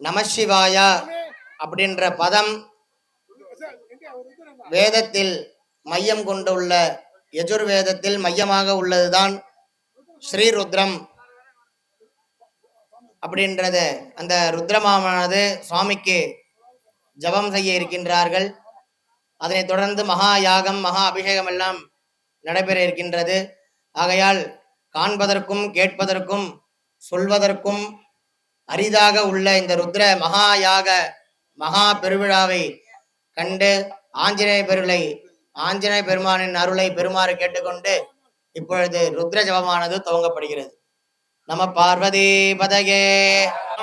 நமசிவாயா அப்படின்ற பதம் வேதத்தில் மையம் கொண்டுள்ள யஜுர்வேதத்தில் மையமாக உள்ளதுதான் ஸ்ரீருத்ரம் அப்படின்றது. அந்த ருத்ரமானது சுவாமிக்கு ஜபம் செய்ய இருக்கின்றார்கள். அதனைத் தொடர்ந்து மகா யாகம் மகா அபிஷேகம் எல்லாம் நடைபெற இருக்கின்றது. ஆகையால் காண்பதற்கும் கேட்பதற்கும் சொல்வதற்கும் அரிதாக உள்ள இந்த ருத்ர மகா யாக மகா பெருவிழாவை கண்டு ஆஞ்சநேய பெருளை ஆஞ்சநேய பெருமானின் அருளை பெறுமாறு கேட்டுக்கொண்டு இப்பொழுது ருத்ர ஜபமானது துவங்கப்படுகிறது நம பார்வதி பதகே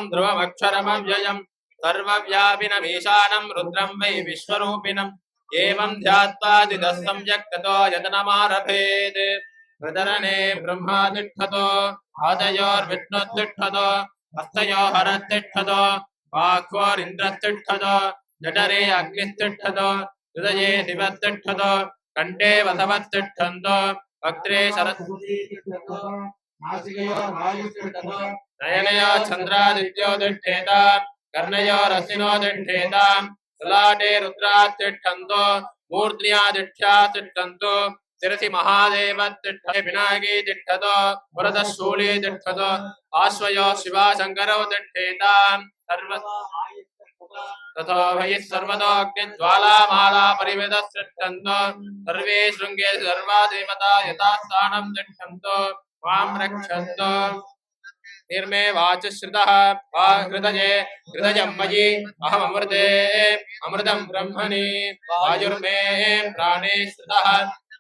ध्रुवमक्षरमव्ययम् सर्वव्यापिनमीशानम् रुद्रम् वै विश्वरूपिणम् एवम् ध्यात्वादिदः सम्यक् ततो यतनमारभेत् प्रदरणे ब्रह्मा तिष्ठतो आदयोर्विष्णुतिष्ठतो ಹಸ್ತಯೋ ಹರಸ್ತಿಷ್ಠದೋ ವಾಕ್ವೋರಿಂದ್ರಸ್ತಿಷ್ಠದೋ ಜಠರೆ ಅಗ್ನಿಸ್ತಿಷ್ಠದೋ ಹೃದಯೇ ಶಿವಸ್ತಿಷ್ಠದೋ ಕಂಠೆ ವಸವಸ್ತಿಷ್ಠಂದೋ ಭಕ್ತ್ರೇ ಸರಸ್ವತೀಷ್ಠದೋ ನಾಸಿಕೆಯೋ ವಾಯುಸ್ತಿಷ್ಠದೋ ನಯನಯೋ ಚಂದ್ರಾದಿತ್ಯೋದಿಷ್ಠೇತ ಕರ್ಣಯೋ ರಸಿನೋದಿಷ್ಠೇತ ಲಲಾಟೆ ರುದ್ರಾಸ್ತಿಷ್ಠಂದೋ ಮೂರ್ಧ್ಯಾದಿಷ್ಠ್ಯಾಸ್ತಿಷ್ಠಂತೋ తిరసి మహాదేవ తిష్ఠే పినాగి తిష్ఠతో పురద శూలి తిష్ఠతో ఆశ్వయో శివ శంకరో తిష్ఠేతా సర్వ తథో భయత్ సర్వతోగ్నిజ్వాలామాలా పరివేదసృష్టంతో సర్వే శృంగే సర్వా దేవతా యథాస్థానం తిష్టంతో మాం రక్షంతో. నిర్మే వాచశ్రుత హృదయే హృదయం మయి అహమృతే అమృతం బ్రహ్మణి. వాయుర్మే ప్రాణే శ్రుత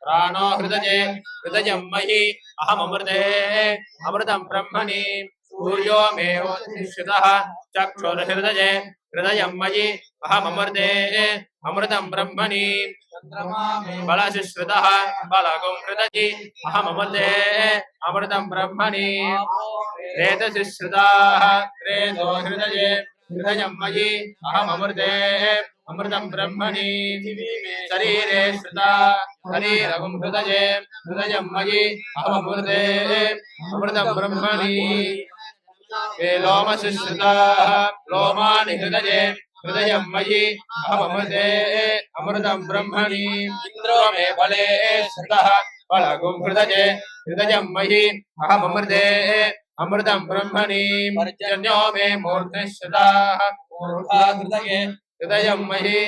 ప్రాణో హృదయే హృదయం మయి అహమృతే అమృతం బ్రహ్మణి సూర్యో మేషుత చక్షుర్హృదయే హృదయం మయి అహమృతే అమృతం బ్రహ్మణి. బలశుశ్రుత బలగం హృదయి అహమృతే అమృతం బ్రహ్మణి. రేతశుశ్రుత రేతో హృదయే बलगुं हृदयि अहममृते अमृतं ब्रह्मणि रेतसि श्रुताः रेतो हृदये हृदयं मयि अहममृते अमृतं ब्रह्मणि शरीरे श्रुता शरीरगुं हृदये हृदयं मयि अहममृते अमृतं ब्रह्मणि ये लोमसि श्रुताः लोमानि हृदये हृदयं मयि अहममृते अमृतं ब्रह्मणि इन्द्रो मे बले श्रुतः बलगुं हृदये हृदयं मयि अहममृते अमृतं ब्रह्मणि पर्जन्यो मे मूर्तिश्रुताः मूर्धा हृदये, हृदयं मयि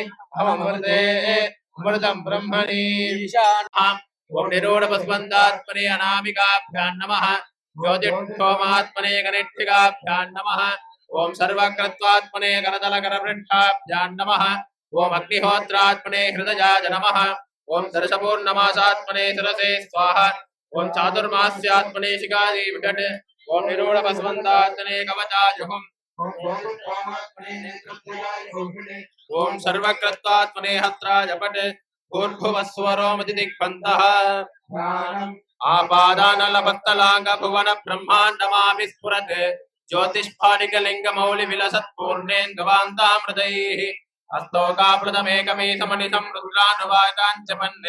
अमृतं ब्रह्मणि ईशानाम् ॐ निरूढपस्पन्दात्मने अनामिकाभ्यां नमः। ज्योतिष्ठोमात्मने गणिष्ठिकाभ्यां नमः। ॐ सर्वकृत्वात्मने करतलकरवृक्षाभ्यां नमः। ॐ अग्निहोत्रात्मने हृदयाय नमः। ॐ दर्शपूर्णमासात्मने शिरसे स्वाहा। ॐ चातुर्मास्यात्मने शिखादि विकट ॐ निरूढपस्पन्दात्मने कवचायुहुम् ॐ सर्वकृत्वात्मने हत्राय पट भूर्भुवस्वरोमतिदिग्बन्धः आपादानलपत्तलाङ्ग भुवन ब्रह्माण्डमाभि स्फुरत् ज्योतिष्पाटिकलिङ्गमौलिविलसत्पूर्णेन्द्रवान्तामृतैः हस्तोकापृतमेकमेकमणितं रुद्रानुवाकाञ्चपन्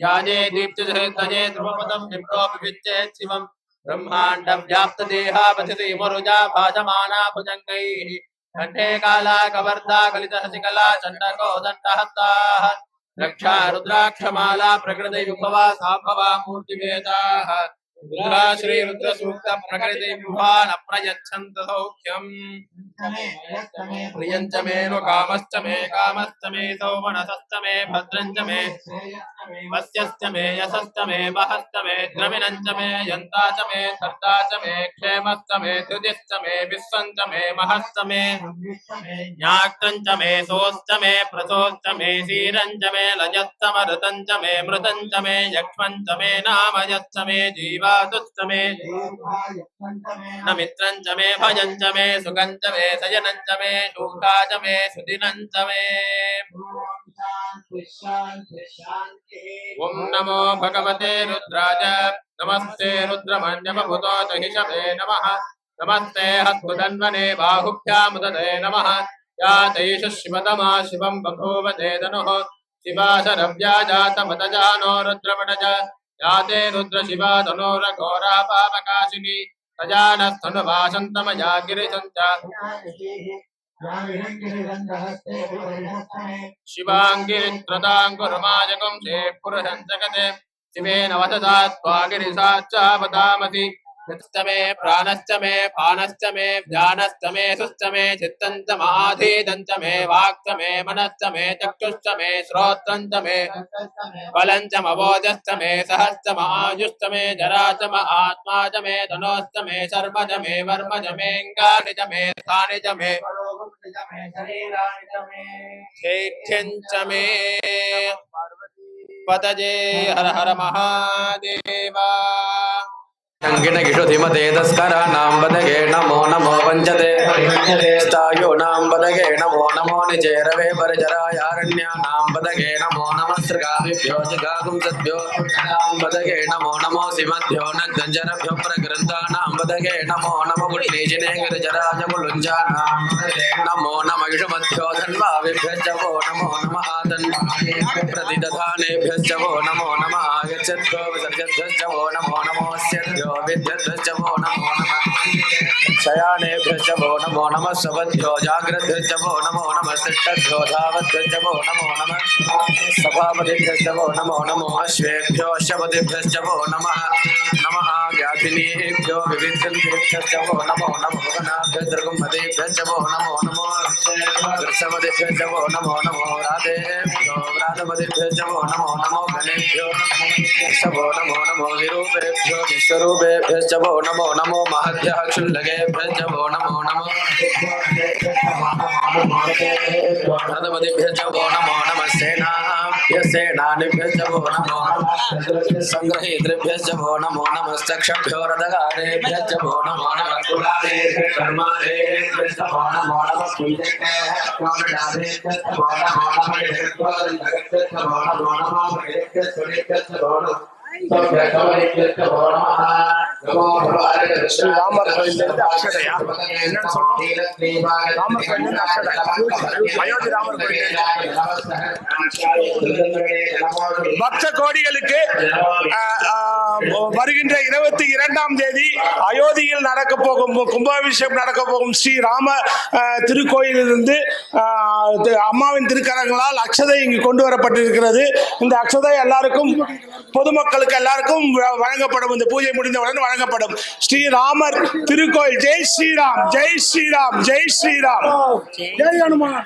याजे दीप्तिजये ध्रुवपदं विप्रोऽपि विच्चेत् शिवम् బ్రహ్మాండం వ్యాప్తదేహాపతిమరుజా భాషమానా భుజంగై కంఠే కాలా కవర్ధా కలితహసికలా చండకో దండహంతా రక్షా రుద్రాక్షమాలా ప్రకృతి విభవా సాభవా మూర్తివేదా రుద్రాశ్రీ రుద్రసూక్త ప్రకృతి విభాన ప్రయచ్చంత సౌఖ్యం ప్రియంచ మేను కామశ్చ మే కామశ్చ మే సౌమనసశ్చ మే భద్రంచ మే वस्यश्च मे यशश्च मे वहश्च मे द्रविणञ्च मे यन्ता च मे धर्ता च मे क्षेमश्च मे धृतिश्च मे विश्वञ्च मे महश्च मे ज्ञाक्तञ्च मे सोश्च मे प्रसोश्च मे क्षीरञ्च मे लजश्च मरुतञ्च मे मृतञ्च मे यक्ष्मञ्च मे नामयश्च मे जीवातुश्च मे न मित्रञ्च मे भजञ्च मे सुखञ्च मे सजनञ्च मे शोका च मे सुदिनञ्च मे ॐ नमो भगवते रुद्राय। नमस्ते रुद्रमन्यमभूतोत हिषभे नमः। नमस्ते हस्तुधन्वने बाहुभ्यामुदते नमः। या तैष शिवतमा शिवं बभूव ते तनुः शिवा रुद्रमणज। या ते रुद्रशिवा तनोरघोरा पापकाशिनी गिरिसञ्च शिवाङ्गिरित्रदाङ्कुरुमाजकं शे पुरुषं जगते त्वागिरिसाच्चावतामसि यश्च मे प्राणश्च मे पानश्च मे ज्ञानश्च मे सुश्च मे चित्तं च माधीतं मे वाक् मे मनश्च मे चक्षुश्च मे श्रोत्रं च मे बलं च मवोजश्च मे सहश्च महायुश्च मे जरा च आत्मा च मे धनोश्च मे शर्म मे वर्म च मेऽङ्गानि च मे स्थानि च मे च मे पतजे हर हर महादेवा। धिमते तस्कराणां बदगे नमो नमो वञ्चते स्थायूनां बदगे नमो नमो निचेरवे परिचरायारण्यानां बदगे नमो नमः सृगाभिभ्यो जिगागुं सद्भ्यो बदगे नमो नमो सिमभ्यो नग्दञ्जरभ्यो प्रगृन्तानां बदगे नमो नमो गुण्डीजिने गिरिजराज कुलुञ्जानां नमो नम इषुमभ्यो धन्वाविभ्यश्च वो नमो नमः तन्वाभिः प्रतिदधानेभ्यश्च वो नमो नमः आगच्छद्भ्यो विसर्जद्वो नमो नमोऽस्यद्यो विद्यद्वश्चवो नमो नमः शयानेभ्यश्चवो नमो नमः सवद्भ्यो जाग्रद्भ्यश्चवो नमो नमः तिष्ठद्भ्यो धावद्भ्यश्चवो नमो नमः सभापतिभ्यश्चवो नमो नमो अश्वेभ्यो शपतिभ्यश्चवो नमः नमः व्याधिनीभ्यो विविधन्भ्यश्चवो नमो नमो भुवनाभ्यदृगुम्भदेभ्यश्चवो नमो नमो कृष्णपदिभ्यश्चवो नमो नमो राधेभ्यो राधपदिभ्यश्चवो नमो नमो गणेभ्यो वो नमो नमो विरूपेभ्यो विश्वरूपेभ्यश्च नमो नमो महद्भ्यः क्षुल्लकेभ्यश्च वो नमो नमो भरतपतिभ्यश्च वो नमो नमः सेनाभ्य नमो नमः सङ्ग्रहीतृभ्यश्च नमो नमः चक्षभ्यो रथगारेभ्यश्च नमो नमः नमो नमः ஸ்ரீ ராமர் கோயிலிருந்து அக்ஷதையா என்னன்னு சொல்றோம் ராமர் கோயிலிருந்து அக்ஷதை அயோத்தி ராமர் கோயில் பக்த கோடிகளுக்கு வருகின்ற இருபத்தி இரண்டாம் தேதி அயோத்தியில் நடக்க போகும் கும்பாபிஷேகம் நடக்க போகும் ஸ்ரீ ராம ஆஹ், திருக்கோயிலிருந்து அம்மாவின் திருக்கரங்களால் அக்ஷதை இங்கு கொண்டு வரப்பட்டிருக்கிறது. இந்த அக்ஷதை எல்லாருக்கும் பொதுமக்களுக்கு எல்லாருக்கும் வ- வழங்கப்படும். இந்த பூஜை முடிந்தவுடன் வழங்கப்படும். ஸ்ரீராமர் திருக்கோயில். ஜெய் ஸ்ரீராம் ஜெய் ஸ்ரீராம் ஜெய் ஸ்ரீராம். ஜெய் ஹனுமான்.